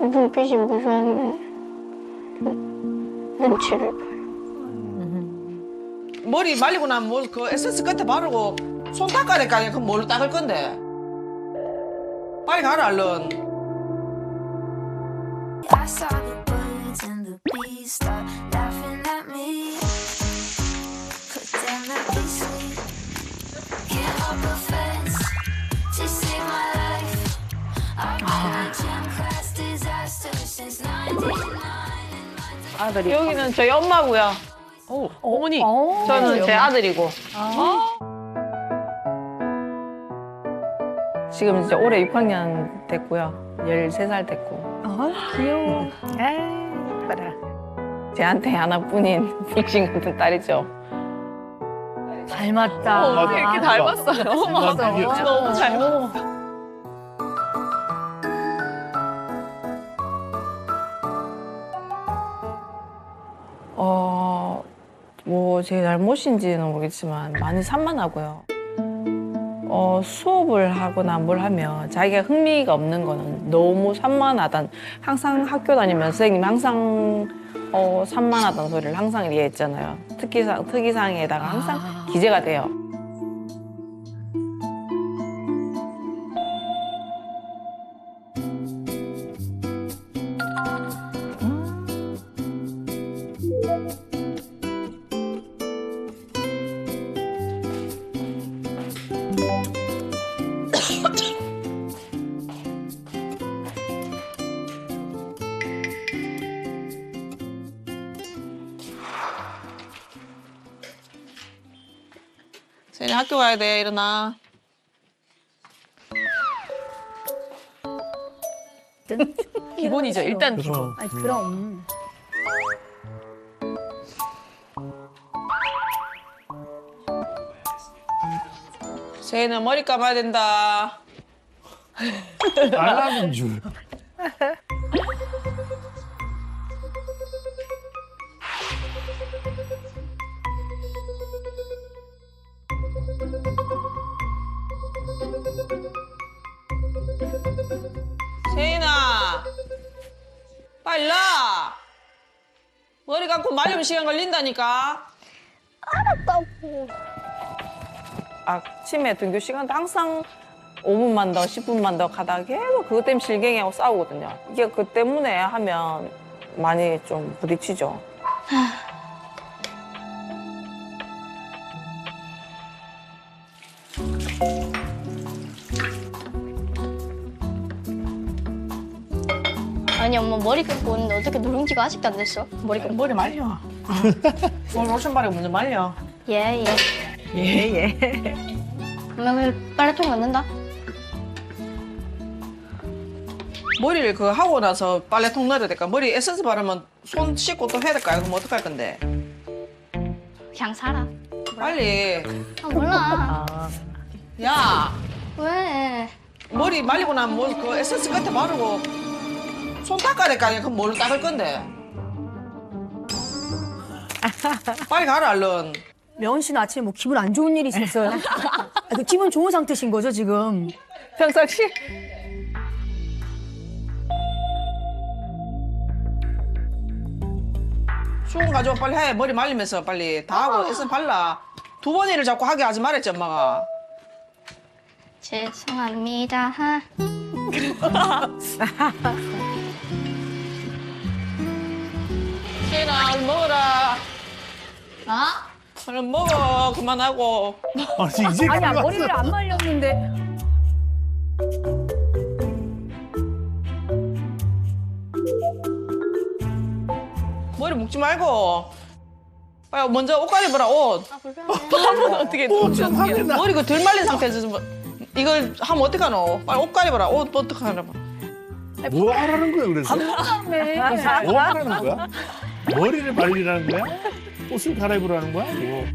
눈빛이 무서우면 눈치를 봐요. 머리 말리고 나면 뭐그 에센스 끝에 바르고 손 닦아야 될 거 아니야? 그럼 뭘로 닦을 건데? 빨리 가라 얼른. I saw the birds and the bees start 아들이. 여기는 저희 엄마고요. 어, 어머니. 저는 제 아들이고. 지금 이제 올해 6학년 됐고요. 13살 됐고. 아, 귀여워. 에이, 이뻐라. 제한테 하나뿐인 빅신 같은 딸이죠. 닮았다. 어떻게 이렇게 닮았어요? 맞아. 너무 닮 뭐, 제 잘못인지는 모르겠지만, 많이 산만하고요. 어, 수업을 하거나 뭘 하면 자기가 흥미가 없는 거는 너무 산만하단, 항상 학교 다니면 선생님 항상 어, 산만하다는 소리를 항상 얘기했잖아요. 특기상, 특이사항에다가 항상 기재가 돼요. 학교 가야 돼. 일어나. 기본이죠. 일단 그래서 아니, 그럼. 세인은 머리 감아야 된다. 알라는 줄. 말리면 시간 걸린다니까. 알았다고. 아침에 등교 시간도 항상 5분만 더, 10분만 더 가다가 계속 그것 때문에 실갱이하고 싸우거든요. 이게 그 때문에 하면 많이 좀 부딪히죠. 아니 엄마 머리 감고 오는데 어떻게 누룽지가 아직도 안 됐어? 머리 감고. 머리 말려. 오늘 로션바리 먼저 말려. 예 예. 예, 예. 엄마 왜 빨래통 갖는다? 머리를 그 하고 나서 빨래통 넣어야 될까? 머리 에센스 바르면 손 씻고 또 해야 될까요? 그럼 어떡할 건데? 그냥 살아. 빨리. 아 몰라. 아, 야, 왜? 머리 말리고 나면 뭐그 에센스 끝에 바르고 손 닦아야 될 거 아니야? 그럼 뭘로 닦을 건데? 빨리 가라 얼른. 명은 씨는 아침에 뭐 기분 안 좋은 일이 있었어요? 아, 그 기분 좋은 상태신 거죠 지금? 평상시 수건 가져와 빨리 해. 머리 말리면서 빨리 다 하고 에센스 발라. 두 번 일을 자꾸 하게 하지 말랬지 엄마가. 죄송합니다. 얼른 먹어라. 아? 얼른 먹어. 그만하고. 아니 이제 아니 그만. 머리를 안 말렸는데 머리 묶지 말고. 빨리 먼저 옷 갈아입어라 옷. 아 불편해. 어떻게 또좀 하게 나. 머리 그덜 말린 상태에서 좀 이걸 하면 어떡하노? 빨리 옷 갈아입어라. 옷 어떡하노? 뭐 하라는 거야 그래서? 네. 뭐 하라는 거야? 머리를 말리라는 거야? 옷을 갈아입으라는 거야? 뭐.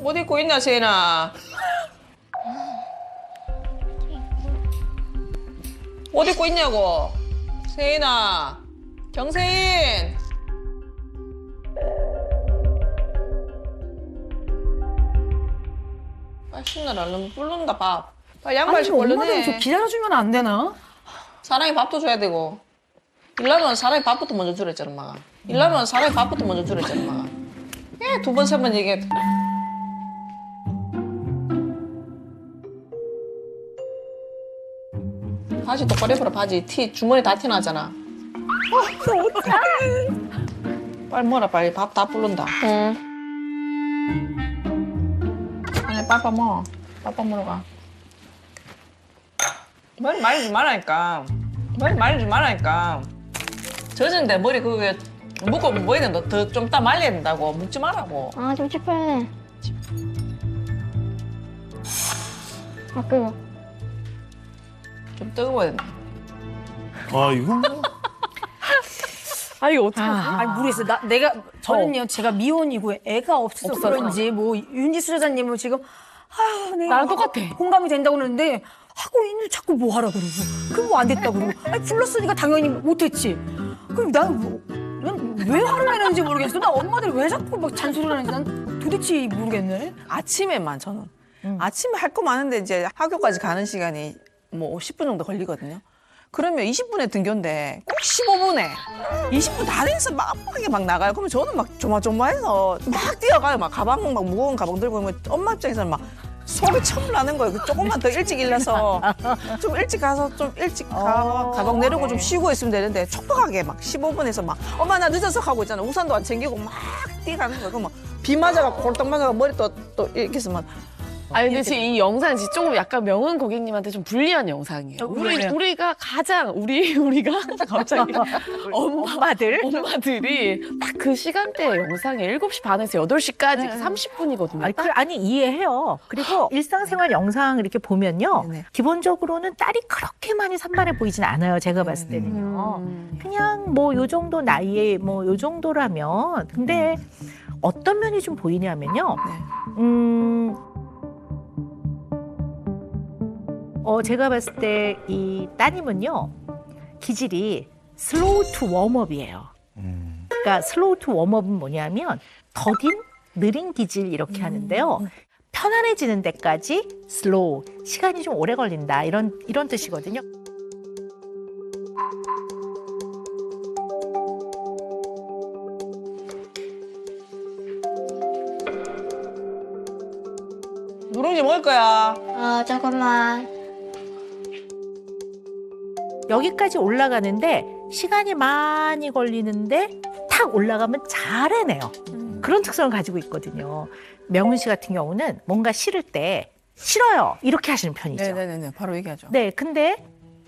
옷 입고 있냐 세인아? 옷 입고 있냐고? 세인아, 경세인. 빨리 신나라 얼른 부른다 밥. 빨리 양말 아니 신고 얼른 엄마들 좀 해. 기다려주면 안 되나? 사랑이 밥도 줘야 되고. 일하면 사랑이 밥부터 먼저 주랬잖아, 엄마가. 일하면 사랑이 밥부터 먼저 주랬잖아, 엄마가. 예, 두 번, 세 번 얘기해. 바지 똑바로 입어라, 바지. 티, 주머니 다 티나잖아. 빨리 먹어라, 빨리. 밥 다 불른다. 응. 아니, 빠빠 먹어. 빠빠 먹으러 가. 머리 말리지 말라니까. 머리 말리지 말라니까. 젖은데 머리 그게 묶어 뭐야 된다. 더좀 이따 말려야 된다고. 묶지 말라고. 아 찝찝해. 아 그거. 좀 뜨거워야 된다. 아 이거 뭐아 이거 어떡하지? 아니 모르겠어. 나 내가 저는요 제가 미혼이고 애가 없어서 없어서. 그런지 뭐 윤지수 여자님은 지금 아유 내가 나랑 똑같아. 공감이 된다고 그러는데 하고 있는데 자꾸 뭐 하라 그러고 그럼 뭐 안 됐다 그러고 아니 불렀으니까 당연히 못했지. 그럼 난왜 화를 내는지 모르겠어. 나 엄마들 왜 자꾸 막 잔소리를 하는지 난 도대체 모르겠네. 아침에만 저는 아침에 할 거 많은데 이제 학교까지 가는 시간이 뭐 10분 정도 걸리거든요. 그러면 20분에 등교인데 꼭 15분에 20분 다 돼서 막막하게 막 나가요. 그러면 저는 막 조마조마해서 막 뛰어가요. 막 가방 막 무거운 가방 들고 그러면 엄마 입장에서는 막 속이 천나는 거예요. 그 조금만 더 일찍 일어나서 좀 일찍 가서 좀 일찍 가, 가방 내리고 좀 쉬고 있으면 되는데 촉박하게 막 15분에서 막 엄마 나 늦어서 가고 있잖아. 우산도 안 챙기고 막 뛰어가는 거예요. 그러면 비 맞아가 꼴딱 맞아가 머리 또, 또 이렇게 해서 막 아니 근데 지금 이 영상이 진짜 조금 약간 명은 고객님한테 좀 불리한 영상이에요. 우리 왜요? 우리가 가장 우리 우리가 갑자기 엄마들 엄마들이 딱 그 시간대 영상에 7시 반에서 8시까지 30분이거든요. 아니, 그, 아니 이해해요. 그리고 일상생활 영상 이렇게 보면요. 네네. 기본적으로는 딸이 그렇게 많이 산만해 보이진 않아요. 제가 봤을 때는요. 음. 그냥 뭐 요 정도 나이에 뭐 요 정도라면 근데 어떤 면이 좀 보이냐면요. 음. 어 제가 봤을 때 이 따님은요. 기질이 슬로우 투 웜업이에요. 그러니까 슬로우 투 웜업은 뭐냐면 더딘 느린 기질 이렇게 하는데요. 편안해지는 데까지 슬로우 시간이 좀 오래 걸린다 이런 이런 뜻이거든요. 누룽지 먹을 거야. 아 잠깐만. 여기까지 올라가는데 시간이 많이 걸리는데 탁 올라가면 잘 해내요. 그런 특성을 가지고 있거든요. 명훈 씨 같은 경우는 뭔가 싫을 때 싫어요 이렇게 하시는 편이죠. 네네네 바로 얘기하죠. 네, 근데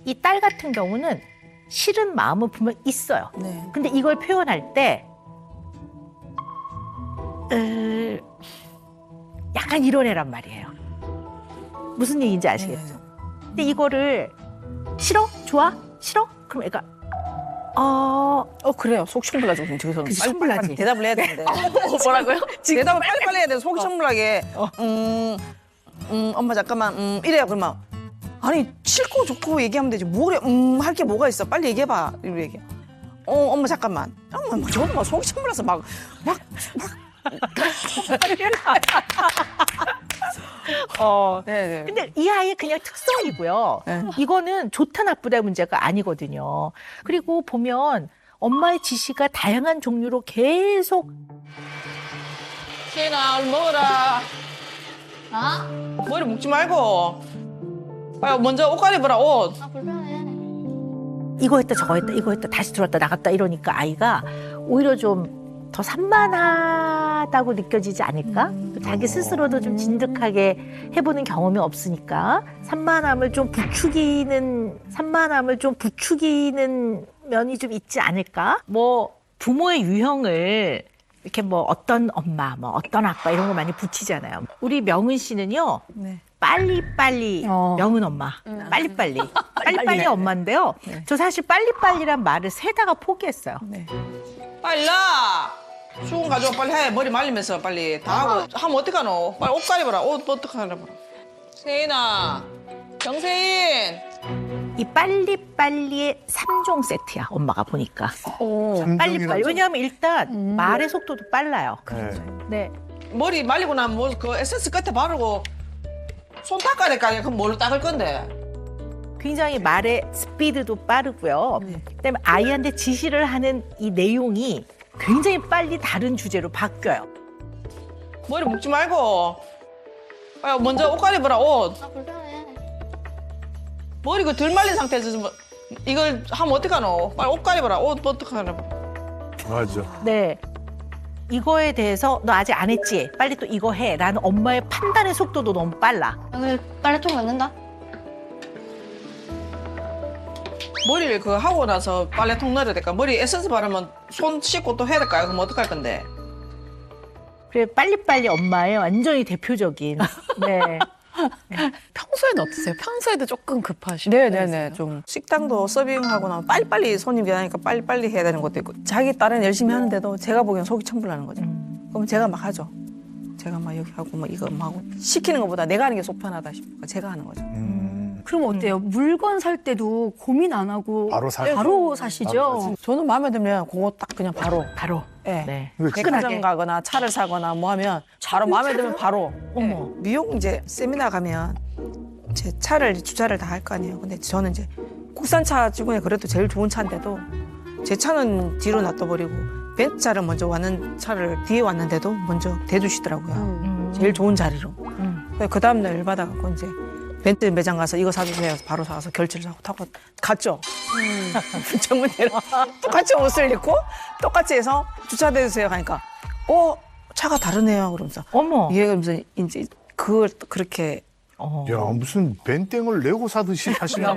이 딸 같은 경우는 싫은 마음은 분명 있어요. 네. 근데 이걸 표현할 때 으, 약간 이런 애란 말이에요. 무슨 얘기인지 아시겠죠? 근데 이거를 싫어? 좋아? 싫어? 그럼 애가 어, 어 그래요. 속 시원불나죠. 지금 저기서 그치, 시원불나지. 대답을 해야 되는데. 뭐라고요? 대답을 빨리 빨리 해야 돼. 속이 시원불나게. 음, 음, 엄마 잠깐만. 음, 이래요. 그러면 아니 싫고 좋고 얘기하면 되지. 뭐 그래? 음, 할 게 뭐가 있어? 빨리 얘기해봐. 이렇게 얘기해. 어, 엄마 잠깐만. 엄마 막 저는 막 속이 시원불나서 막 막. 어. 네네. 근데 이 아이의 그냥 특성이고요. 네. 이거는 좋다 나쁘다 문제가 아니거든요. 그리고 보면 엄마의 지시가 다양한 종류로 계속 시인아, 얼른 먹어라. 아? 머리 묶지 말고. 빨리 먼저 옷 갈아입어라, 옷. 아 불편해. 이거 했다 저거 했다 이거 했다 다시 들어왔다 나갔다 이러니까 아이가 오히려 좀 더 산만하다고 느껴지지 않을까? 자기 스스로도 좀 진득하게 해보는 경험이 없으니까 산만함을 좀 부추기는 산만함을 좀 부추기는 면이 좀 있지 않을까? 뭐 부모의 유형을 이렇게 뭐 어떤 엄마, 뭐 어떤 아빠 이런 거 많이 붙이잖아요. 우리 명은 씨는요. 네. 빨리빨리 어. 명은 엄마. 빨리빨리. 빨리빨리 엄마인데요. 네. 저 사실 빨리빨리란 말을 세다가 포기했어요. 네. 빨리 나. 수건 가져와, 빨리 해. 머리 말리면서 빨리 다 하고. 하면 어떡하노? 빨리 옷 갈아입어라, 옷 어떡하노? 세인아, 정세인. 이 빨리빨리의 삼종 세트야, 엄마가 보니까. 삼종이라고. 빨리빨리. 왜냐하면 일단 말의 속도도 빨라요. 네. 네. 머리 말리고 나면 뭐 그 에센스 끝에 바르고 손 닦아야니까 그럼 뭘로 닦을 건데? 굉장히 말의 스피드도 빠르고요. 그다음에 아이한테 지시를 하는 이 내용이 굉장히 빨리 다른 주제로 바뀌어요. 머리 묶지 말고. 아, 먼저 옷 갈아입어라, 옷. 아 불편해. 머리 그 덜 말린 상태에서 뭐- 이걸 하면 어떡하노? 빨리 옷 갈아입어라, 옷 어떡하노? 맞아. 네. 이거에 대해서 너 아직 안 했지? 빨리 또 이거 해. 라는 엄마의 판단의 속도도 너무 빨라. 오늘 빨래통 넣는다. 머리를 그 하고 나서 빨래통 넣어야 될까? 머리 에센스 바르면 손 씻고 또 해야 될까요? 그럼 어떡할 건데? 그래 빨리빨리 엄마의 완전히 대표적인. 네. 평소에는 어떠세요? 평소에도 조금 급하시고. 네네네 좀 식당도 서빙하고 나면 빨리빨리 손님이 하니까 빨리빨리 해야 되는 것도 있고 자기 딸은 열심히 하는데도 제가 보기엔 속이 천불나는 거죠 그럼 제가 막 하죠 제가 막 여기 하고 뭐 이거 막 하고 시키는 것보다 내가 하는 게 속 편하다 싶으니까 제가 하는 거죠 음. 그럼 어때요? 물건 살 때도 고민 안 하고 바로 사. 바로 사시죠? 저는 마음에 들면 그거 딱 그냥 바로 바로. 예. 네. 백화점 가거나 차를 사거나 뭐 하면 바로 마음에 들면 바로 어머. 예. 미용 이제 세미나 가면 제 차를 주차를 다 할 거 아니에요. 근데 저는 이제 국산차 중에 그래도 제일 좋은 차인데도 제 차는 뒤로 놔둬버리고 벤츠 차를 먼저 왔는 차를 뒤에 왔는데도 먼저 대주시더라고요. 음. 제일 좋은 자리로. 음. 그 다음날 열받아갖고 이제 벤츠 매장 가서 이거 사주세요. 바로 사서 결제를 하고 타고 갔죠. 정문대로 똑같이 옷을 입고 똑같이 해서 주차돼 주세요 하니까 어 차가 다르네요 그러면서 어머. 얘가 무슨 이제 그걸 또 그렇게 어. 야 무슨 벤땡을 레고 사듯이 하시는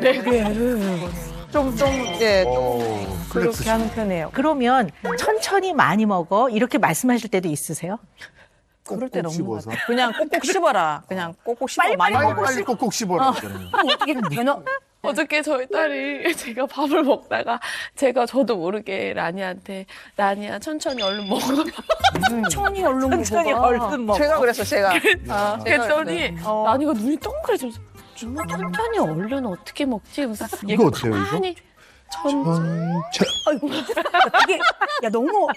좀좀예 어, 그렇게. 하는 편이에요. 그러면 천천히 많이 먹어 이렇게 말씀하실 때도 있으세요? 그럴 때는 없는 것 씹어서. 같아요. 그냥 꼭꼭 씹어라. 그냥 꼭꼭 씹어 많이 빨리 먹어. 빨리 꼭꼭 씹어라. 그러잖아요. 어떻게 되나? 어저께 저희 딸이 제가 밥을 먹다가 제가 저도 모르게 라니한테 라니야 천천히 얼른 먹어. 천천히 얼른 천천히. 얼른 먹어. 제가 그랬어 제가. 아, 그랬더니 라니가 눈이 동그래져서 주문 천천히 얼른 어떻게 먹지? 그래서 이거 어때요, 이거? 가만히 천 전체 이게 야 너무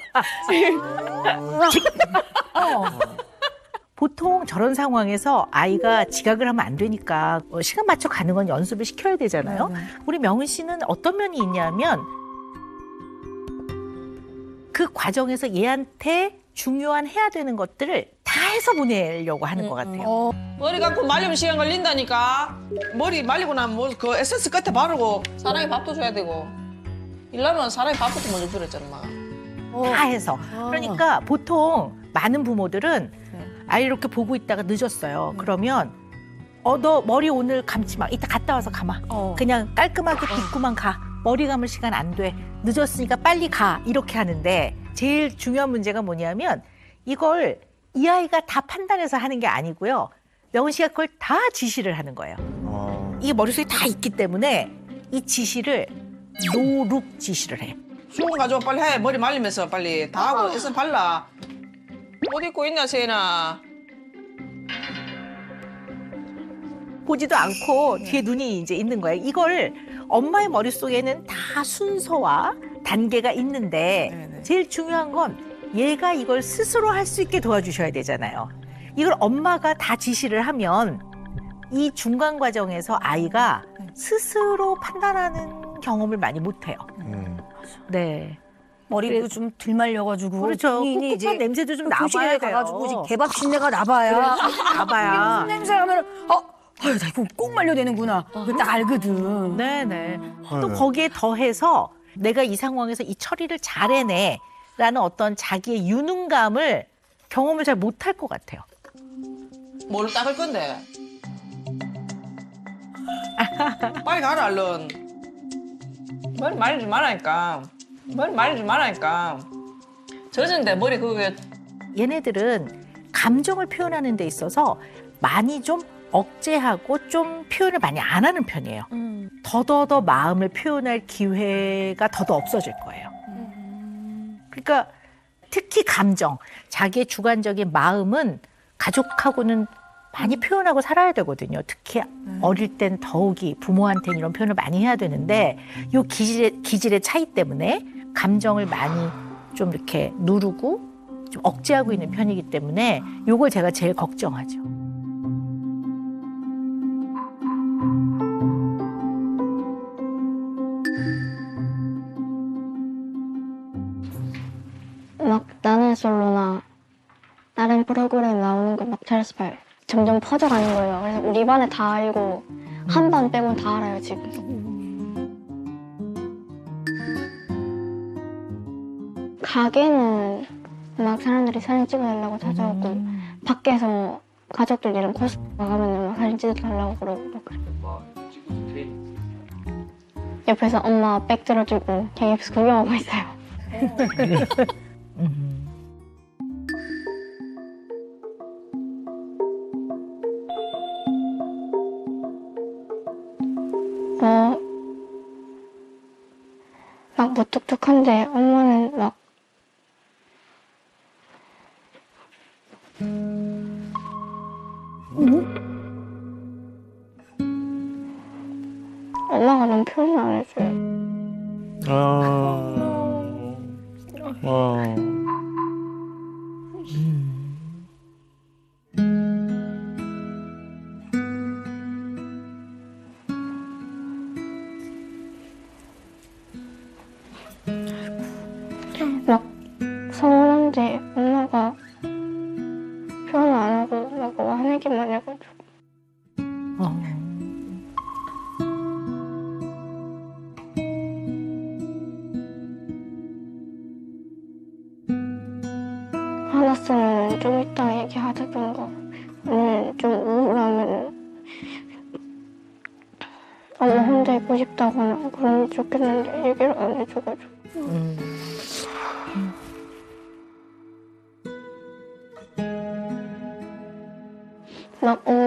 보통 저런 상황에서 아이가 지각을 하면 안 되니까 어, 시간 맞춰 가는 건 연습을 시켜야 되잖아요. 우리 명은 씨는 어떤 면이 있냐면 그 과정에서 얘한테 중요한 해야 되는 것들을 다 해서 보내려고 하는 것 같아요. 머리 감고 말리면 시간 걸린다니까. 머리 말리고 나면 뭐 그 에센스 끝에 바르고 사람이 밥도 줘야 되고. 일하면 사람이 밥부터 먼저 주랬잖아, 엄마가. 다 해서. 그러니까 보통 많은 부모들은 아이를 이렇게 보고 있다가 늦었어요. 그러면 어 너 머리 오늘 감지 마. 이따 갔다 와서 감아. 그냥 깔끔하게 빗고만 가. 머리 감을 시간 안 돼. 늦었으니까 빨리 가. 이렇게 하는데 제일 중요한 문제가 뭐냐면 이걸 이 아이가 다 판단해서 하는 게 아니고요. 명은 씨가 그걸 다 지시를 하는 거예요. 어, 이게 머릿속에 다 있기 때문에 이 지시를 노룩 지시를 해. 수건 가져와 빨리 해. 머리 말리면서 빨리 다 하고 에센스 발라. 옷 입고 있냐, 세인아? 보지도 않고 뒤에 눈이 이제 있는 거예요. 이걸 엄마의 머릿속에는 다 순서와 단계가 있는데 네네. 제일 중요한 건 얘가 이걸 스스로 할 수 있게 도와주셔야 되잖아요. 이걸 엄마가 다 지시를 하면 이 중간 과정에서 아이가 스스로 판단하는 경험을 많이 못 해요. 음. 네. 머리도 좀덜 말려가지고 그렇죠. 꿉꿉한 냄새도 좀 나봐야 교실에 돼요. 가가지고 이제 개밥 신내가 나봐야 나봐야. 냄새 하면 어 아유 나 이거 꼭 말려야 되는구나 그거 딱 알거든. 네네. 또 네. 거기에 더해서 내가 이 상황에서 이 처리를 잘 해내라는 어떤 자기의 유능감을 경험을 잘 못할 것 같아요. 뭘로 닦을 건데? 빨리 가라, 얼른. 머리 말리지 말라니까. 머리 말리지 말라니까. 젖은데 머리 그게 얘네들은 감정을 표현하는 데 있어서 많이 좀 억제하고 좀 표현을 많이 안 하는 편이에요. 더더더 마음을 표현할 기회가 더더 없어질 거예요. 그러니까 특히 감정, 자기의 주관적인 마음은 가족하고는 많이 표현하고 살아야 되거든요. 특히 어릴 땐 더욱이 부모한테는 이런 표현을 많이 해야 되는데 요 기질의, 기질의 차이 때문에 감정을 많이 좀 이렇게 누르고 좀 억제하고 있는 편이기 때문에 요걸 제가 제일 걱정하죠. 솔로나 다른 프로그램 나오는 거막 봐요. 점점 퍼져가는 거예요. 그래서 우리 반에 다 알고 한 반 빼곤 다 알아요 지금. 가게는 막 사람들이 사진 찍어달라고 찾아오고 밖에서 가족들이랑 코스 나가면 막 사진 찍어달라고 그러고 막 그래. 옆에서 엄마 백 들어주고 그냥 구경하고 있어요. 어, 막 무뚝뚝한데 엄마는 막 어. 화났으면 좀 이따 얘기하자던가 아니면 좀 우울하면 엄마 혼자 있고 싶다거나 그러면 좋겠는데 얘기를 안 해줘가지고 음. 막 엄마가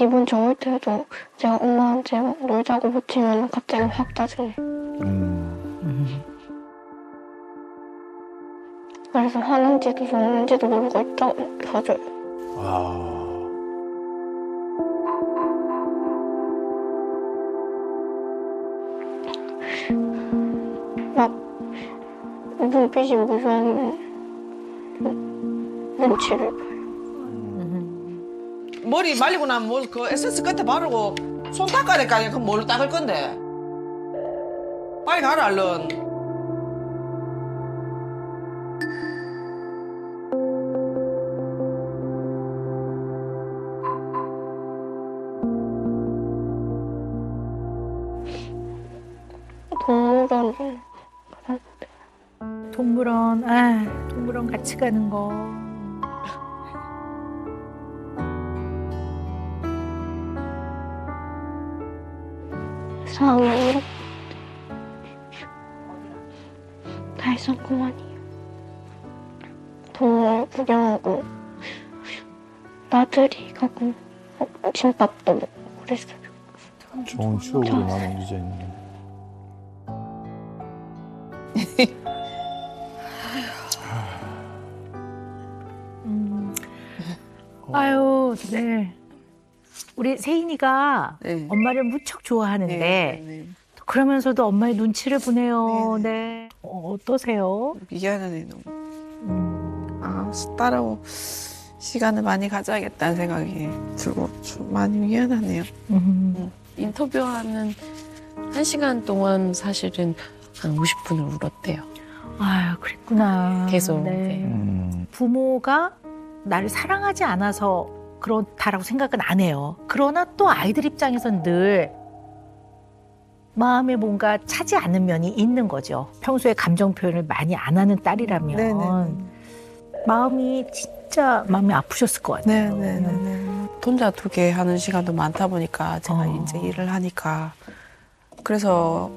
기분 좋을 때도 제가 엄마한테 막 놀자고 붙이면 갑자기 확 짜증내 음. 그래서 화난지도 좋은지도 모르고 있다고 봐줘요 아. 막 눈빛이 좀 눈치를 봐요 머리 말리고 나면 뭘 그 에센스 끝에 바르고 손 닦아야니까 그럼 뭘로 닦을 건데? 빨리 가라 얼른. 동물원. 좀 동물원, 아, 동물원 같이 가는 거. 상황이 이렇게 달성 공원이에요. 동물 구경하고 나들이 가고 어, 김밥도 먹고 그랬어요. 좋은 추억으로 남아져 있네. 음. 아유, 네. 우리 세인이가 네. 엄마를 무척 좋아하는데 네, 네. 그러면서도 엄마의 눈치를 보네요. 네. 어, 어떠세요? 미안하네 너무. 음. 아 딸하고 시간을 많이 가져야겠다는 생각이 들고 좀 많이 미안하네요. 음. 인터뷰하는 한 시간 동안 사실은 한 50분을 울었대요. 아유, 그랬구나. 계속, 네. 네. 음. 부모가 나를 사랑하지 않아서 그렇다라고 생각은 안 해요. 그러나 또 아이들 입장에선 늘 마음에 뭔가 차지 않는 면이 있는 거죠. 평소에 감정 표현을 많이 안 하는 딸이라면 네네. 마음이 진짜 마음이 아프셨을 것 같아요. 네네네. 혼자 두 개 하는 시간도 많다 보니까 제가 어. 이제 일을 하니까 그래서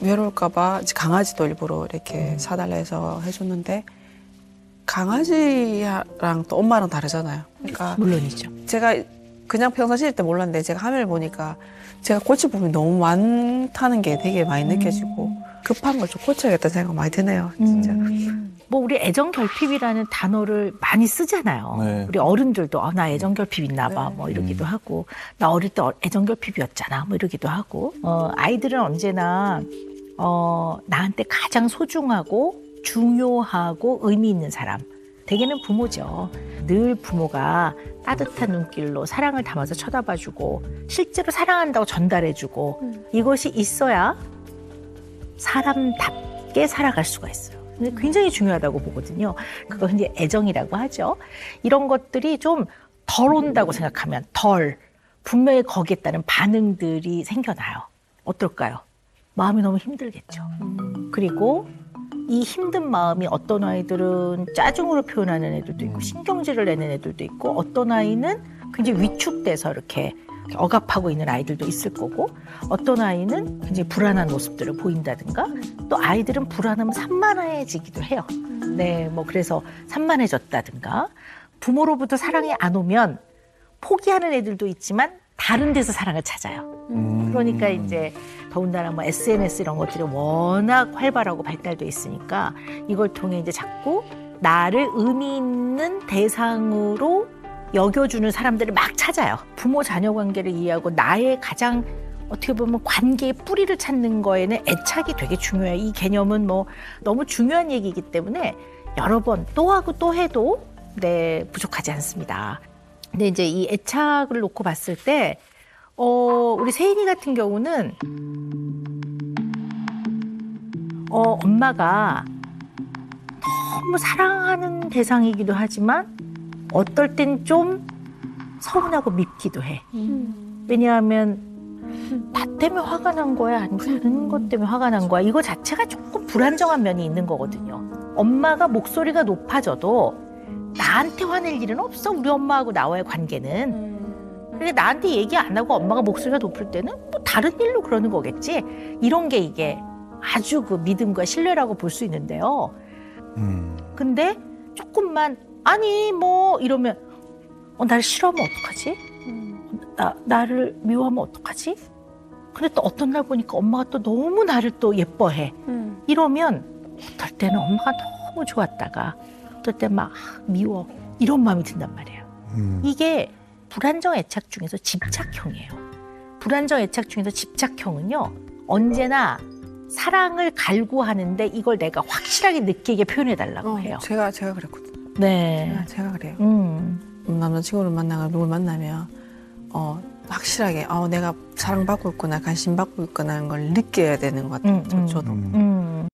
외로울까봐 강아지도 일부러 이렇게 사달라 해서 해줬는데 강아지랑 또 엄마랑 다르잖아요. 그러니까 물론이죠. 제가 그냥 평상시일 때 몰랐는데 제가 화면을 보니까 제가 고칠 부분이 너무 많다는 게 되게 많이 느껴지고 급한 걸 좀 고쳐야겠다는 생각 많이 드네요. 진짜. 음. 뭐 우리 애정 결핍이라는 단어를 많이 쓰잖아요. 네. 우리 어른들도 아, 나 애정 결핍 있나 봐. 네. 뭐 이러기도 하고 나 어릴 때 어- 애정 결핍이었잖아. 뭐 이러기도 하고. 어, 아이들은 언제나 어, 나한테 가장 소중하고 중요하고 의미 있는 사람. 대개는 부모죠. 늘 부모가 따뜻한 눈길로 사랑을 담아서 쳐다봐주고 실제로 사랑한다고 전달해주고 이것이 있어야 사람답게 살아갈 수가 있어요. 근데 굉장히 중요하다고 보거든요. 그거 이제 애정이라고 하죠. 이런 것들이 좀 덜 온다고 생각하면 덜 분명히 거기에 따른 반응들이 생겨나요. 어떨까요? 마음이 너무 힘들겠죠. 그리고 이 힘든 마음이 어떤 아이들은 짜증으로 표현하는 애들도 있고 신경질을 내는 애들도 있고 어떤 아이는 굉장히 위축돼서 이렇게 억압하고 있는 아이들도 있을 거고 어떤 아이는 굉장히 불안한 모습들을 보인다든가 또 아이들은 불안하면 산만해지기도 해요. 네, 뭐 그래서 산만해졌다든가 부모로부터 사랑이 안 오면 포기하는 애들도 있지만 다른 데서 사랑을 찾아요. 그러니까 이제 더군다나 뭐 SNS 이런 것들이 워낙 활발하고 발달돼 있으니까 이걸 통해 이제 자꾸 나를 의미 있는 대상으로 여겨주는 사람들을 막 찾아요. 부모 자녀 관계를 이해하고 나의 가장 어떻게 보면 관계의 뿌리를 찾는 거에는 애착이 되게 중요해요. 이 개념은 뭐 너무 중요한 얘기이기 때문에 여러 번 또 하고 또 해도 네 부족하지 않습니다. 근데 이제 이 애착을 놓고 봤을 때 어, 우리 세인이 같은 경우는 어, 엄마가 너무 사랑하는 대상이기도 하지만 어떨 땐 좀 서운하고 밉기도 해. 왜냐하면 나 때문에 화가 난 거야? 아니면 다른 것 때문에 화가 난 거야? 이거 자체가 조금 불안정한 면이 있는 거거든요. 엄마가 목소리가 높아져도 나한테 화낼 일은 없어. 우리 엄마하고 나와의 관계는. 그러니까 나한테 얘기 안 하고 엄마가 목소리가 높을 때는 뭐 다른 일로 그러는 거겠지. 이런 게 이게 아주 그 믿음과 신뢰라고 볼 수 있는데요. 근데 조금만 아니 뭐 이러면 어 나를 싫어하면 어떡하지? 나 나를 미워하면 어떡하지? 근데 또 어떤 날 보니까 엄마가 또 너무 나를 또 예뻐해. 이러면 어떨 때는 엄마가 너무 좋았다가 어떨 때 막 미워 이런 마음이 든단 말이에요. 이게 불안정 애착 중에서 집착형이에요. 불안정 애착 중에서 집착형은요 언제나 사랑을 갈구하는데 이걸 내가 확실하게 느끼게 표현해 달라고 해요. 제가 제가 그랬거든요. 네. 제가, 제가 그래요. 음. 남자친구를 만나가 누굴 만나면 어 확실하게 어 내가 사랑받고 있구나 관심 받고 있구나 하는 걸 느껴야 되는 것 같아요. 음, 저- 음. 저도 음.